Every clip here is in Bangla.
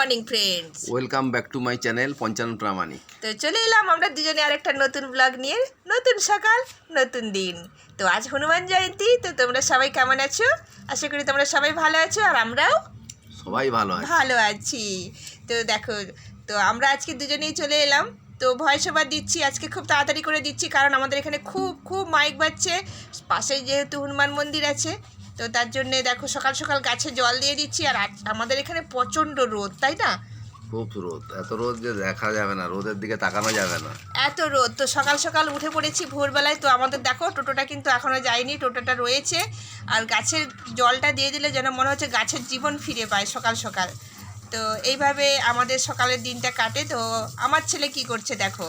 Morning friends welcome back to my channel Panchanan Pramanik তো চলে এলাম আমরা দুজনে আরেকটা নতুন ব্লগ নিয়ে। নতুন সকাল নতুন দিন। তো আজ হনুমান জয়ন্তী তো তোমরা সবাই কেমন আছো? আশা করি তোমরা সবাই ভালো আছো আর আমরাও সবাই ভালো আছে। ভালো আছি। তো দেখো তো আমরা আজকে দুজনেই চলে এলাম। তো ভয়েস ওভার দিচ্ছি আজকে খুব তাড়াতাড়ি করে দিচ্ছি কারণ আমাদের এখানে খুব খুব মাইক বাজছে। পাশে যেহেতু হনুমান মন্দির আছে তো তার জন্যে দেখো সকাল সকাল গাছে জল দিয়ে দিচ্ছি আর আমাদের এখানে প্রচণ্ড রোদ তাই না? খুব রোদ এত রোদ যে দেখা যাবে না রোদের দিকে তাকানো যাবে না। এত রোদ তো সকাল সকাল উঠে পড়েছি ভোরবেলায় তো আমাদের দেখো টোটোটা কিন্তু এখনও যায়নি টোটোটা রয়েছে আর গাছের জলটা দিয়ে দিলে যেন মনে হচ্ছে গাছের জীবন ফিরে পায় সকাল সকাল। তো এইভাবে আমাদের সকালের দিনটা কাটে তো আমার ছেলে কি করছে দেখো?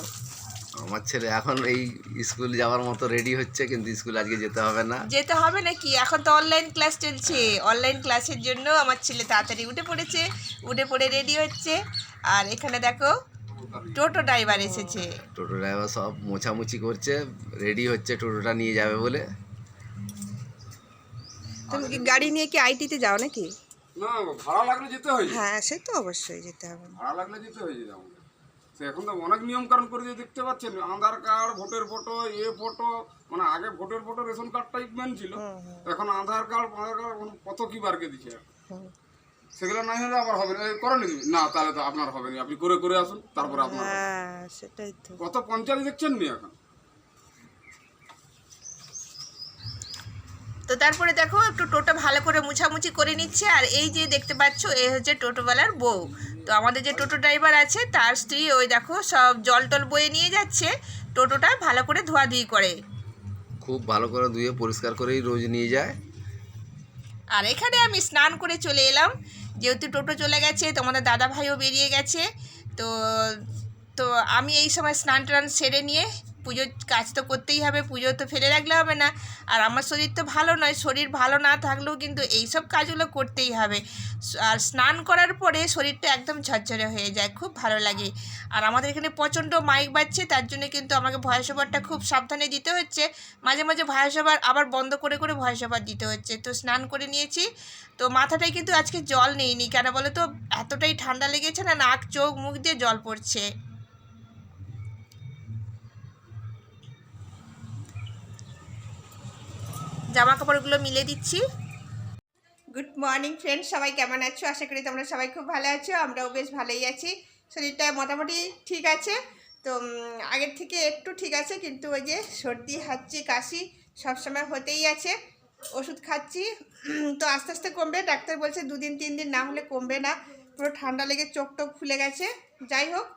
আমার ছেলে এখন এই স্কুল যাওয়ার মতো রেডি হচ্ছে কিন্তু স্কুল আজকে যেতে হবে না। যেতে হবে না কি এখন তো অনলাইন ক্লাস চলছে। অনলাইন ক্লাসের জন্য আমার ছেলে তাড়াতাড়ি উঠে পড়েছে উঠে পড়ে রেডি হচ্ছে। আর এখানে দেখো টোটো ড্রাইভার এসেছে। টোটো ড্রাইভার সব মোছামুছি করছে রেডি হচ্ছে টোটোটা নিয়ে যাবে বলে। তুমি কি গাড়ি নিয়ে কি আইটিতে যাও নাকি? না ভাড়া লাগলে যেতে হয়। হ্যাঁ সে তো অবশ্যই যেতে হবে। ভাড়া লাগলে যেতে হয়ে তো এখন তো অনেক নিয়ম কারণ করে দিয়ে দেখতে পাচ্ছেন আধার কার্ড ভোটের ফটো এ ফটো মানে আগে ভোটের photo ration card type main ছিল এখন আধার কার্ড আধার কার্ড কত কি বারকে দিচ্ছে সেগুলো না হলে আবার হবে না। করেনি না তাহলে তো আপনার হবে না। আপনি করে করে আসুন তারপরে আপনার হ্যাঁ সেটাই তো। কত পঞ্চায়েত দেখছেন নি এখন? তো তারপরে দেখো একটু টোটো ভালো করে মুছামুছি করে নিচ্ছে আর এই যে দেখতে পাচ্ছ এ হচ্ছে টোটোওয়ালার বউ। তো আমাদের যে টোটো ড্রাইভার আছে তার স্ত্রী ওই দেখো সব জল টল বয়ে নিয়ে যাচ্ছে টোটোটা ভালো করে ধোয়াধুয়ি করে। খুব ভালো করে ধুয়ে পরিষ্কার করেই রোজ নিয়ে যায়। আর এখানে আমি স্নান করে চলে এলাম। যেহেতু টোটো চলে গেছে তোমাদের দাদা ভাইও বেরিয়ে গেছে। তো তো আমি এই সময় স্নান টান সেরে নিয়ে পুজোর কাজ তো করতেই হবে, পুজো তো ফেলে রাখলে হবে না। আর আমার শরীর তো ভালো নয়, শরীর ভালো না থাকলেও কিন্তু এই সব কাজগুলো করতেই হবে। আর স্নান করার পরে শরীরটা একদম ঝরঝরে হয়ে যায়, খুব ভালো লাগে। আর আমাদের এখানে প্রচণ্ড মাইক বাজছে, তার জন্য কিন্তু আমাকে ভয়েস ওভারটা খুব সাবধানে দিতে হচ্ছে। মাঝে মাঝে ভয়েস ওভার আবার বন্ধ করে করে ভয়েস ওভার দিতে হচ্ছে। তো স্নান করে নিয়েছি। তো মাথাটায় কিন্তু আজকে জল নেইনি, কেন বলো তো? এতটাই ঠান্ডা লেগেছে না, নাক, চোখ, মুখ দিয়ে জল পড়ছে। জামা কাপড়গুলো মিলে দিচ্ছি। গুড মর্নিং ফ্রেন্ড সবাই কেমন আছো? আশা করি তোমরা সবাই খুব ভালো আছো। আমরাও বেশ ভালোই আছি। শরীরটা মোটামুটি ঠিক আছে। তো আগের থেকে একটু ঠিক আছে, কিন্তু ওই যে সর্দি, হাঁচি, কাশি সবসময় হতেই আছে। ওষুধ খাচ্ছি। তো আস্তে আস্তে কমবে। ডাক্তার বলছে দুদিন, তিন দিন না হলে কমবে না। পুরো ঠান্ডা লেগে চোখ টোক ফুলে গেছে। যাই হোক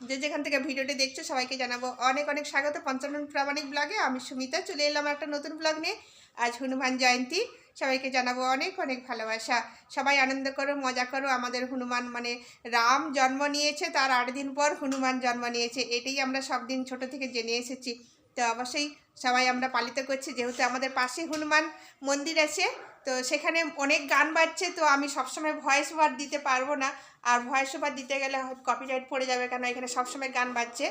যে যেখান থেকে ভিডিওটি দেখছ, সবাইকে জানাব অনেক অনেক স্বাগত পঞ্চানন প্রামাণিক ব্লগে। আমি সুমিতা, চলে এলাম একটা নতুন ব্লগ নিয়ে। আজ হনুমান জয়ন্তী, সবাইকে জানাব অনেক অনেক ভালোবাসা। সবাই আনন্দ করো, মজা করো। আমাদের হনুমান মানে রাম জন্ম নিয়েছে, তার আট দিন পর হনুমান জন্ম নিয়েছে। এটাই আমরা সব দিন ছোটো থেকে জেনে এসেছি। তো অবশ্যই সবাই আমরা পালিত করছি, যেহেতু আমাদের পাশে হনুমান মন্দির আছে তো সেখানে অনেক গান বাজছে, তো আমি সবসময় ভয়েস ওভার দিতে পারব না। আর ভয়েস ওভার দিতে গেলে কপিরাইট পড়ে যাবে কেন? এখানে সবসময় গান বাজছে,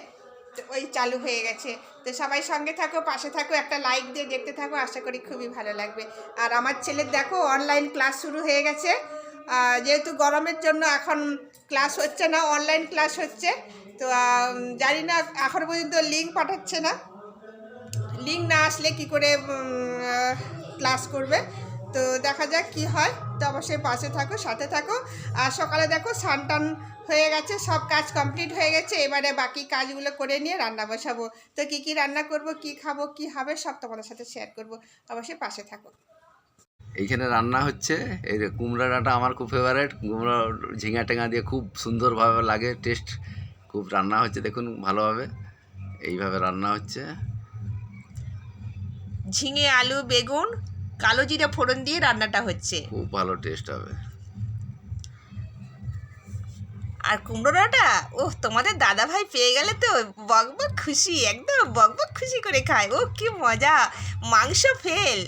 তো ওই চালু হয়ে গেছে। তো সবাই সঙ্গে থাকো, পাশে থাকো, একটা লাইক দিয়ে দেখতে থাকো, আশা করি খুবই ভালো লাগবে। আর আমার ছেলের দেখো অনলাইন ক্লাস শুরু হয়ে গেছে। যেহেতু গরমের জন্য এখন ক্লাস হচ্ছে না অনলাইন ক্লাস হচ্ছে। তো জানি না, এখন পর্যন্ত লিঙ্ক পাঠাচ্ছে না। লিঙ্ক না আসলে কি করে ক্লাস করবে? তো দেখা যাক কি হয়। তো অবশ্যই পাশে থাকো সাথে থাকো। আর সকালে দেখো সানটান হয়ে গেছে সব কাজ কমপ্লিট হয়ে গেছে। এবারে বাকি কাজগুলো করে নিয়ে রান্না বসাবো। তো কি কি রান্না করব কি খাব কি হবে সব তোমাদের সাথে শেয়ার করব। অবশ্যই পাশে থাকো। এইখানে রান্না হচ্ছে। এই যে কুমড়া ডাঁটা আমার খুব ফেভারেট কুমড়ো ঝিঙা টেঙা দিয়ে খুব সুন্দরভাবে লাগে টেস্ট খুব রান্না হচ্ছে দেখুন ভালোভাবে। এইভাবে রান্না হচ্ছে। ঝিঙে আলু বেগুন কালো জিরা ফোড়ন দিয়ে রান্নাটা হচ্ছে। খুব ভালো টেস্ট হবে। আর কুমড়োটা ও তোমাদের দাদা ভাই পেয়ে গেলে তো বকবক খুশি একদম বকবক খুশি করে খায়। ও কি মজা! মাংস ফেল।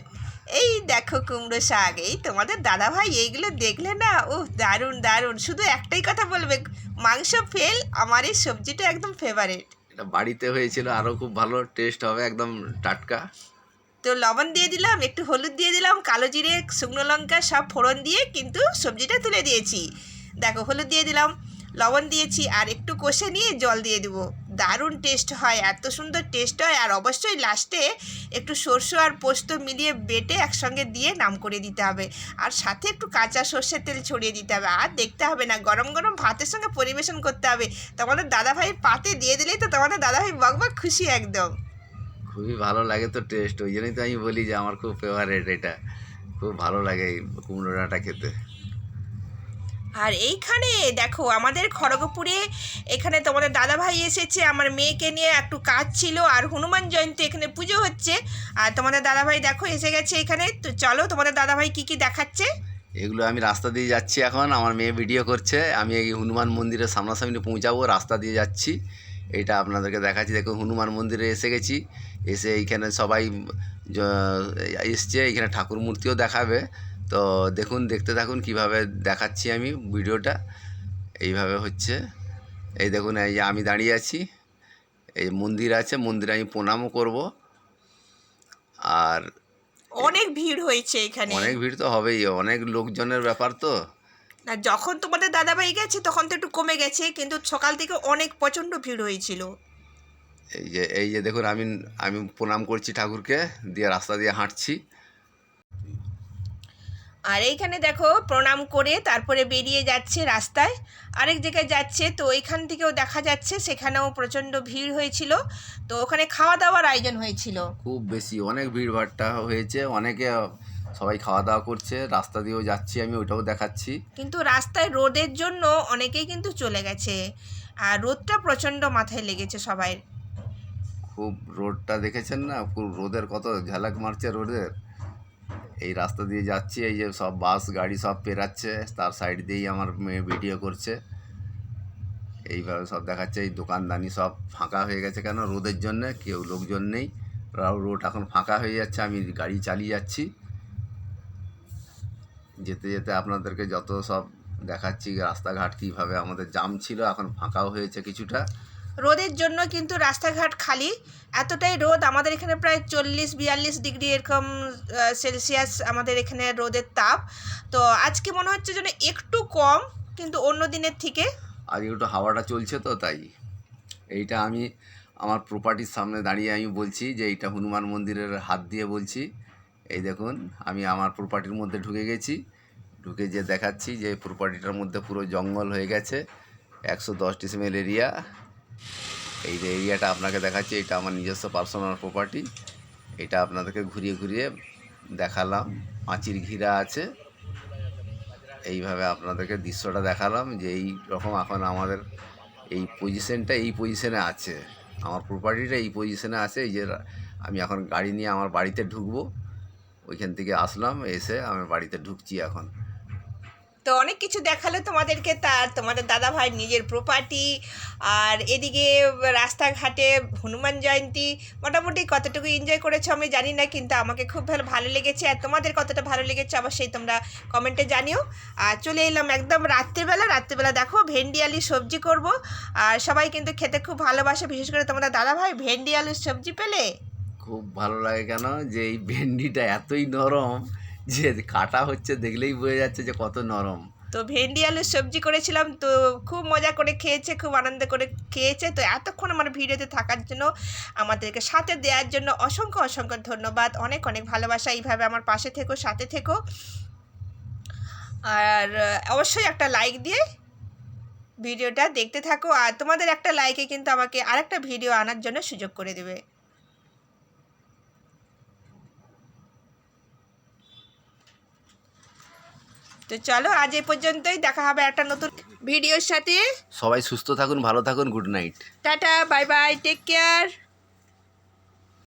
এই দেখো কুমড়ো শাক এই তোমাদের দাদা ভাই এইগুলো দেখলে না ও দারুণ দারুণ। শুধু একটাই কথা বলবে মাংস ফেল আমার এই সবজিটা একদম ফেভারিট এটা বাড়িতে হয়েছিল আরও খুব ভালো টেস্ট হবে একদম টাটকা। তো লবণ দিয়ে দিলাম, একটু হলুদ দিয়ে দিলাম, কালো জিরে, শুকনো লঙ্কা সব ফোড়ন দিয়ে কিন্তু সবজিটা তুলে দিয়েছি। দেখো, হলুদ দিয়ে দিলাম, লবণ দিয়েছি আর একটু কষে নিয়ে জল দিয়ে দেবো। দারুণ টেস্ট হয়, এত সুন্দর টেস্ট হয় আর অবশ্যই লাস্টে একটু সরষে আর পোস্ত মিলিয়ে বেটে একসঙ্গে দিয়ে নাম করে দিতে হবে। আর সাথে একটু কাঁচা সর্ষের তেল ছড়িয়ে দিতে হবে। আর দেখতে হবে না, গরম গরম ভাতের সঙ্গে পরিবেশন করতে হবে। তোমাদের দাদাভাই পাতে দিয়ে দিলেই তো তোমাদের দাদাভাই বকবক খুশি একদম। খুবই ভালো লাগে তো টেস্ট ওই জন্যই তো আমি বলি যে আমার খুব ফেভারেট এটা। খুব ভালো লাগে এই কুমড়ো ডাঁটা খেতে। আর এইখানে দেখো আমাদের খড়গপুরে এখানে তোমাদের দাদাভাই এসেছে আমার মেয়েকে নিয়ে একটু কাজ ছিল আর হনুমান জয়ন্তী এখানে পুজো হচ্ছে। আর তোমাদের দাদাভাই দেখো এসে গেছে এখানে তো চলো তোমাদের দাদাভাই কী কী দেখাচ্ছে? এগুলো আমি রাস্তা দিয়ে যাচ্ছি এখন আমার মেয়ে ভিডিও করছে আমি এই হনুমান মন্দিরের সামনাসামনি পৌঁছাবো রাস্তা দিয়ে যাচ্ছি। এইটা আপনাদেরকে দেখাচ্ছি। দেখুন হনুমান মন্দিরে এসে গেছি। এসে এইখানে সবাই এসছে এইখানে ঠাকুর মূর্তিও দেখাবে। তো দেখুন দেখতে থাকুন কীভাবে দেখাচ্ছি আমি ভিডিওটা। এইভাবে হচ্ছে। এই দেখুন এই যে আমি দাঁড়িয়ে আছি। এই মন্দির আছে মন্দিরে আমি প্রণামও করব। আর অনেক ভিড় হয়েছে এখানে। অনেক ভিড় তো হবেই। অনেক লোকজনের ব্যাপার তো। না যখন তোমাদের দাদাভাই গেছে তখন তো একটু কমে গেছে কিন্তু সকাল থেকে অনেক প্রচণ্ড ভিড় হয়েছিল। এই যে এই যে দেখুন আমি আমি প্রণাম করছি ঠাকুরকে দিয়ে রাস্তা দিয়ে হাঁটছি। আর এইখানে দেখো প্রণাম করে তারপরে বেরিয়ে যাচ্ছে রাস্তায়। আরেক জায়গায় যাচ্ছে তো ওইখান থেকেও দেখা যাচ্ছে সেখানেও প্রচণ্ড ভিড় হয়েছিল। তো ওখানে খাওয়া দাওয়ার আয়োজন হয়েছিল। খুব বেশি অনেক ভিড় ভাড়টা হয়েছে অনেকে সবাই খাওয়া দাওয়া করছে রাস্তা দিয়েও যাচ্ছি আমি ওটাও দেখাচ্ছি। কিন্তু রাস্তায় রোদের জন্য অনেকেই কিন্তু চলে গেছে আর রোদটা প্রচণ্ড মাথায় লেগেছে সবাই। খুব রোডটা দেখেছেন না? খুব রোদের কত ঝালাক মারছে রোদের। এই রাস্তা দিয়ে যাচ্ছি এই যে সব বাস গাড়ি সব পেরাচ্ছে তার সাইড দিয়েই আমার মেয়ে ভিডিও করছে। এইভাবে সব দেখাচ্ছে এই দোকানদানি সব ফাঁকা হয়ে গেছে কেন? রোদের জন্য কেউ লোকজন নেই। রোড এখন ফাঁকা হয়ে যাচ্ছে আমি গাড়ি চালিয়ে যাচ্ছি। যেতে যেতে আপনাদেরকে যত সব দেখাচ্ছি রাস্তাঘাট কীভাবে আমাদের জাম ছিল এখন ফাঁকাও হয়েছে কিছুটা। রোদের জন্য কিন্তু রাস্তাঘাট খালি। এতটাই রোদ আমাদের এখানে প্রায় চল্লিশ বিয়াল্লিশ ডিগ্রি এরকম সেলসিয়াস আমাদের এখানে রোদের তাপ। তো আজকে মনে হচ্ছে যেন একটু কম কিন্তু অন্য দিনের থেকে। আজ একটু হাওয়াটা চলছে তো তাই। এইটা আমি আমার প্রপার্টির সামনে দাঁড়িয়ে আমি বলছি যে এইটা হনুমান মন্দিরের হাত দিয়ে বলছি। এই দেখুন, আমি আমার প্রপার্টির মধ্যে ঢুকে গেছি। ঢুকে যে দেখাচ্ছি যে প্রপার্টিটার মধ্যে পুরো জঙ্গল হয়ে গেছে। একশো দশ ডিসিমেল এরিয়া এই যে এরিয়াটা আপনাকে দেখাচ্ছি, এটা আমার নিজস্ব পার্সোনাল প্রপার্টি এটা আপনাদেরকে ঘুরিয়ে ঘুরিয়ে দেখালাম। পাঁচির ঘিরা আছে। এইভাবে আপনাদেরকে দৃশ্যটা দেখালাম যে এই রকম এখন আমাদের এই পজিশনটা এই পজিশনে আছে। আমার প্রপার্টিটা এই পজিশনে আছে। এই যে আমি এখন গাড়ি নিয়ে আমার বাড়িতে ঢুকবো। ওইখান থেকে আসলাম, এসে আমি বাড়িতে ঢুকছি এখন। তো অনেক কিছু দেখাল তোমাদেরকে, তার তোমাদের দাদা ভাই নিজের প্রপার্টি আর এদিকে রাস্তাঘাটে হনুমান জয়ন্তী, মোটামুটি কতটুকু এনজয় করেছ আমি জানি না, কিন্তু আমাকে খুব ভালো ভালো লেগেছে। আর তোমাদের কতটা ভালো লেগেছে অবশ্যই তোমরা কমেন্টে জানিও। আর চলে এলাম একদম রাত্রিবেলা রাত্রিবেলা দেখো ভেন্ডি আলু সবজি করব। আর সবাই কিন্তু খেতে খুব ভালোবাসে, বিশেষ করে তোমাদের দাদা ভাই ভেন্ডি আলুর সবজি পেলে? খুব ভালো লাগে কেন? যে এই ভেন্ডিটা এতই নরম যে কাটা হচ্ছে দেখলেই বোঝা যাচ্ছে যে কত নরম। তো ভেন্ডি, আলুর সবজি করেছিলাম তো খুব মজা করে খেয়েছে, খুব আনন্দ করে খেয়েছে। তো এতক্ষণ আমার ভিডিওতে থাকার জন্য, আমাদেরকে সাথে দেওয়ার জন্য অসংখ্য অসংখ্য ধন্যবাদ। অনেক অনেক ভালোবাসা। এইভাবে আমার পাশে থেকো, সাথে থেকো। আর অবশ্যই একটা লাইক দিয়ে ভিডিওটা দেখতে থাকো। আর তোমাদের একটা লাইকে কিন্তু আমাকে আরেকটা ভিডিও আনার জন্য সুযোগ করে দেবে। তো চলো আজ এই পর্যন্তই দেখা হবে একটা নতুন ভিডিওর সাথে। সবাই সুস্থ থাকুন ভালো থাকুন good night tata bye bye take care